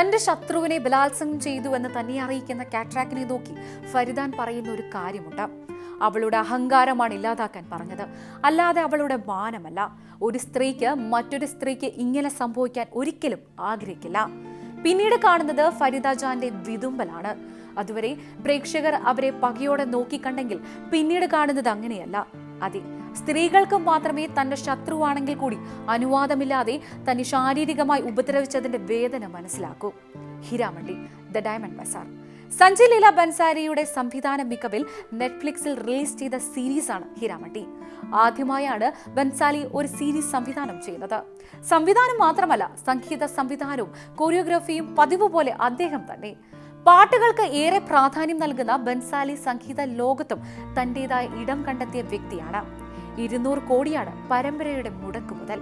തന്റെ ശത്രുവിനെ ബലാത്സംഗം ചെയ്തു എന്ന് തന്നെ അറിയിക്കുന്ന കാട്രാക്കിനെ നോക്കി ഫരിദാൻ പറയുന്ന ഒരു കാര്യമുണ്ട്. അവളുടെ അഹങ്കാരമാണ് ഇല്ലാതാക്കാൻ പറഞ്ഞത്. അല്ലാതെ അവളുടെ മാനമല്ല. ഒരു സ്ത്രീക്ക് മറ്റൊരു സ്ത്രീക്ക് ഇങ്ങനെ സംഭവിക്കാൻ ഒരിക്കലും ആഗ്രഹിക്കില്ല. പിന്നീട് കാണുന്നത് ഫരിദ ജാന്റെ വിതുമ്പലാണ്. അതുവരെ പ്രേക്ഷകർ അവരെ പകയോടെ നോക്കിക്കണ്ടെങ്കിൽ പിന്നീട് കാണുന്നത് അങ്ങനെയല്ല. അതെ സ്ത്രീകൾക്ക് മാത്രമേ തന്റെ ശത്രുവാണെങ്കിൽ കൂടി അനുവാദമില്ലാതെ തന്നെ ശാരീരികമായി ഉപദ്രവിച്ചതിന്റെ വേദന മനസ്സിലാക്കൂ. Heeramandi the diamond bazaar. Sanjay Leela ബൻസാരിയുടെ സംവിധാന മികവിൽ നെറ്റ്ഫ്ലിക്സിൽ റിലീസ് ചെയ്ത സീരീസാണ് ഹിരാമണ്ടി. ആദ്യമായാണ് ബൻസാലി ഒരു സീരീസ് സംവിധാനം ചെയ്യുന്നത്. സംവിധാനം മാത്രമല്ല സംഗീത സംവിധാനവും കൊറിയോഗ്രാഫിയും പതിവ് പോലെ അദ്ദേഹം തന്നെ. പാട്ടുകൾക്ക് ഏറെ പ്രാധാന്യം നൽകുന്ന ബൻസാലി സംഗീത ലോകത്തും തന്റേതായ ഇടം കണ്ടെത്തിയ വ്യക്തിയാണ്. ഇരുന്നൂറ് കോടിയാണ് പരമ്പരയുടെ മുടക്ക് മുതൽ.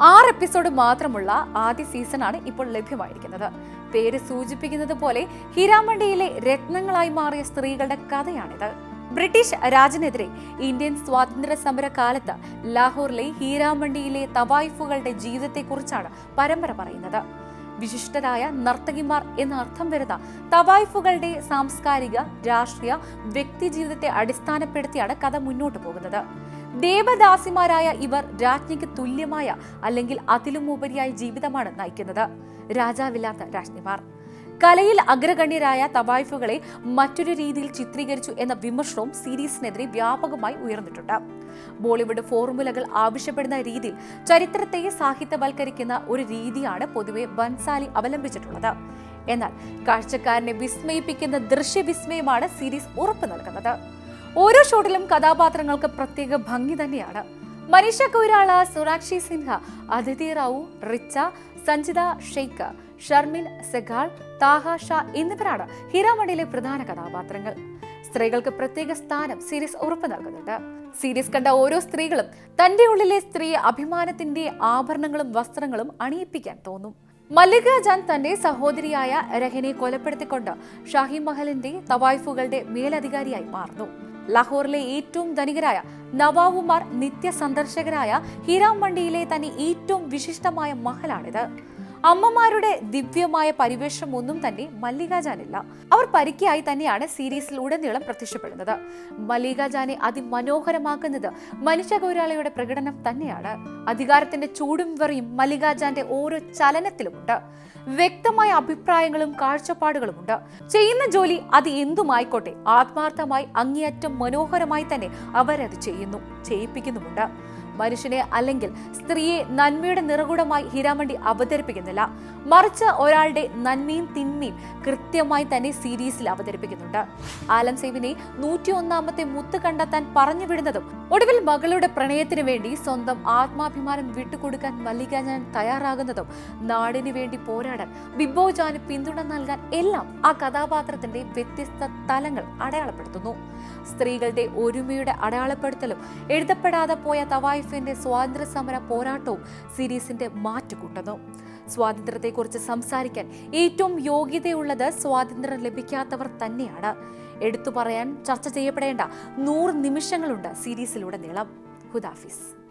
ആറ് എപ്പിസോഡ് മാത്രമുള്ള ആദ്യ സീസണാണ് ഇപ്പോൾ ലഭ്യമായിരിക്കുന്നത്. പേര് സൂചിപ്പിക്കുന്നത് പോലെ ഹിരാമണ്ടിയിലെ രത്നങ്ങളായി മാറിയ സ്ത്രീകളുടെ കഥയാണിത്. ബ്രിട്ടീഷ് രാജിനെതിരെ ഇന്ത്യൻ സ്വാതന്ത്ര്യ സമര കാലത്ത് ലാഹോറിലെ ഹീരാമണ്ടിയിലെ തവായിഫുകളുടെ ജീവിതത്തെക്കുറിച്ചാണ് പരമ്പര പറയുന്നത്. വിശിഷ്ടരായ നർത്തകിമാർ എന്ന അർത്ഥം വരുന്ന തവായിഫുകളുടെ സാംസ്കാരിക രാഷ്ട്രീയ വ്യക്തി ജീവിതത്തെ അടിസ്ഥാനപ്പെടുത്തിയാണ് കഥ മുന്നോട്ട് പോകുന്നത്. ദേവദാസിമാരായ ഇവർ രാജ്ഞിക്ക് തുല്യമായ അല്ലെങ്കിൽ അതിലുമുപരിയായ ജീവിതമാണ് നയിക്കുന്നത്. രാജാവില്ലാത്ത രാജ്ഞിമാർ. കലയിൽ അഗ്രഗണ്യരായ തവായിഫുകളെ മറ്റൊരു രീതിയിൽ ചിത്രീകരിച്ചു എന്ന വിമർശനവും സീരീസിനെതിരെ വ്യാപകമായി ഉയർന്നിട്ടുണ്ട്. ബോളിവുഡ് ഫോർമുലകൾ ആവശ്യപ്പെടുന്ന രീതിയിൽ ചരിത്രത്തെ സാഹിത്യവൽക്കരിക്കുന്ന ഒരു രീതിയാണ് പൊതുവെ ബൻസാലി അവലംബിച്ചിട്ടുള്ളത്. എന്നാൽ കാഴ്ചക്കാരനെ വിസ്മയിപ്പിക്കുന്ന ദൃശ്യവിസ്മയമാണ് സീരീസ് ഉറപ്പു നൽകുന്നത്. ഓരോ ഷോട്ടിലും കഥാപാത്രങ്ങൾക്ക് പ്രത്യേക ഭംഗി തന്നെയാണ്. മനീഷ കൊയ്രാള സുരാക്ഷി സിൻഹ അതിഥി റാവു റിച്ച സഞ്ജിത ഷെയ്ഖ് ഷർമിൻ സെഗാൾ താഹ ഷാ എന്നിവരാണ് ഹിരാമണിയിലെ പ്രധാന കഥാപാത്രങ്ങൾ. സ്ത്രീകൾക്ക് പ്രത്യേക സ്ഥാനം സീരീസ് ഉറപ്പു നൽകുന്നുണ്ട്. സീരീസ് കണ്ട ഓരോ സ്ത്രീകളും തന്റെ ഉള്ളിലെ സ്ത്രീ അഭിമാനത്തിന്റെ ആഭരണങ്ങളും വസ്ത്രങ്ങളും അണിയിപ്പിക്കാൻ തോന്നും. മല്ലിക ജാൻ തന്റെ സഹോദരിയായ രഹനെ കൊലപ്പെടുത്തിക്കൊണ്ട് ഷാഹി മഹലിന്റെ തവായിഫുകളുടെ മേലധികാരിയായി മാറുന്നു. ലാഹോറിലെ ഏറ്റവും ധനികരായ നവാബുമാർ നിത്യ സന്ദർശകരായ ഹിരാം മണ്ടിയിലെ തന്നെ ഏറ്റവും വിശിഷ്ടമായ മഹലാണിത്. അമ്മമാരുടെ ദിവ്യമായ പരിവേഷം ഒന്നും തന്നെ മല്ലികാജാനില്ല അവർ പരിക്കായി തന്നെയാണ് സീരീസിൽ ഉടനീളം പ്രത്യക്ഷപ്പെടുന്നത് മല്ലികാജാനെ അതിമനോഹരമാക്കുന്നത് മനുഷ്യ ഗൗരാളയുടെ പ്രകടനം തന്നെയാണ്. അധികാരത്തിന്റെ ചൂടും വെറിയും മല്ലികാജാന്റെ ഓരോ ചലനത്തിലുമുണ്ട്. വ്യക്തമായ അഭിപ്രായങ്ങളും കാഴ്ചപ്പാടുകളുമുണ്ട്. ചെയ്യുന്ന ജോലി അത് എന്തുമായിക്കോട്ടെ ആത്മാർത്ഥമായി അങ്ങേയറ്റം മനോഹരമായി തന്നെ അവരത് ചെയ്യുന്നു ചെയ്യിപ്പിക്കുന്നുമുണ്ട്. മനുഷ്യനെ അല്ലെങ്കിൽ സ്ത്രീയെ നന്മയുടെ നിറകുടമായി ഹീരാമണ്ടി അവതരിപ്പിക്കുന്നില്ല. മറിച്ച് ഒരാളുടെ നന്മയും തിന്മയും കൃത്യമായി തന്നെ സീരീസിൽ അവതരിപ്പിക്കുന്നുണ്ട്. ആലം സേവിനെ നൂറ്റി ഒന്നാമത്തെ മുത്ത് കണ്ടെത്താൻ പറഞ്ഞു വിടുന്നതും ഒടുവിൽ മകളുടെ പ്രണയത്തിന് വേണ്ടി സ്വന്തം ആത്മാഭിമാനം വിട്ടുകൊടുക്കാൻ മല്ലിക ഞാൻ തയ്യാറാകുന്നതും നാടിന് വേണ്ടി പോരാടാൻ ബിബോ പിന്തുണ നൽകാൻ എല്ലാം ആ കഥാപാത്രത്തിന്റെ വ്യത്യസ്ത തലങ്ങൾ അടയാളപ്പെടുത്തുന്നു. സ്ത്രീകളുടെ ഒരുമയുടെ അടയാളപ്പെടുത്തലും എഴുതപ്പെടാതെ പോയ തവായിഫിന്റെ സ്വാതന്ത്ര്യ സമര പോരാട്ടവും സീരീസിന്റെ മാറ്റുകൂട്ടുന്നു. സ്വാതന്ത്ര്യത്തെക്കുറിച്ച് സംസാരിക്കാൻ ഏറ്റവും യോഗ്യതയുള്ളത് സ്വാതന്ത്ര്യം ലഭിക്കാത്തവർ തന്നെയാണ്. എടുത്തു പറയാൻ ചർച്ച ചെയ്യപ്പെടേണ്ട നൂറ് നിമിഷങ്ങളുണ്ട് സീരീസിലൂടെ നീളം. ഹുദാഫിസ്